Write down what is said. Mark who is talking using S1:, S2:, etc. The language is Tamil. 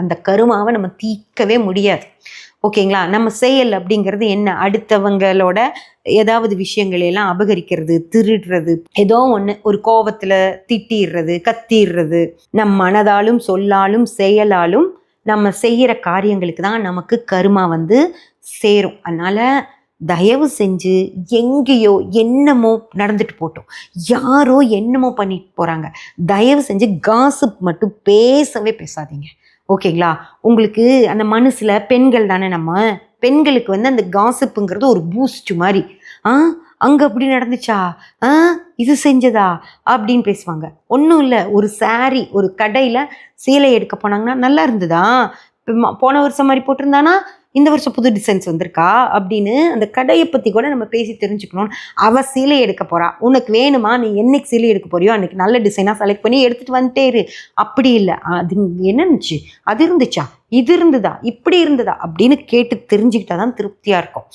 S1: அந்த கருமாவை நம்ம தீர்க்கவே முடியாது. ஓகேங்களா? நம்ம செயல் அப்படிங்கிறது என்ன? அடுத்தவங்களோட ஏதாவது விஷயங்களையெல்லாம் அபகரிக்கிறது திருடுறது ஏதோ ஒன்று ஒரு கோவத்தில் திட்டிடுறது கத்திடுறது. நம் மனதாலும் சொல்லாலும் செயலாலும் நம்ம செய்கிற காரியங்களுக்கு தான் நமக்கு கருமா வந்து சேரும். அதனால் தயவு செஞ்சு எங்கேயோ என்னமோ நடந்துட்டு போட்டோம். யாரோ என்னமோ பண்ணிட்டு போகிறாங்க தயவு செஞ்சு காசு மட்டும் பேசவே பேசாதீங்க. ஓகேங்களா? உங்களுக்கு அந்த மனசில் பெண்கள் தானே நம்ம? பெண்களுக்கு வந்து அந்த காசிப்புங்கிறது ஒரு பூஸ்ட் மாதிரி. ஆ அங்கே அப்படி நடந்துச்சா? ஆ இது செஞ்சதா? அப்படின்னு பேசுவாங்க. ஒன்றும் இல்லை. ஒரு சாரி ஒரு கடையில் சீலை எடுக்க போனாங்கன்னா நல்லா இருந்ததா? போன வருஷம் மாதிரி போட்டிருந்தானா? இந்த வருஷம் புது டிசைன்ஸ் வந்திருக்கா? அப்படின்னு அந்த கடையை பற்றி கூட நம்ம பேசி தெரிஞ்சுக்கணும் அவள் சீலை எடுக்க போகிறா உனக்கு வேணுமா? நீ என்னைக்கு சீலை எடுக்க போறியோ அன்னைக்கு நல்ல டிசைனாக செலக்ட் பண்ணி எடுத்துகிட்டு வந்துட்டே இரு. அப்படி இல்லை. அது என்ன இருந்துச்சு அது இருந்துச்சா? இது இருந்ததா? இப்படி இருந்ததா? அப்படின்னு கேட்டு தெரிஞ்சுக்கிட்டா தான் திருப்தியாக இருக்கும்.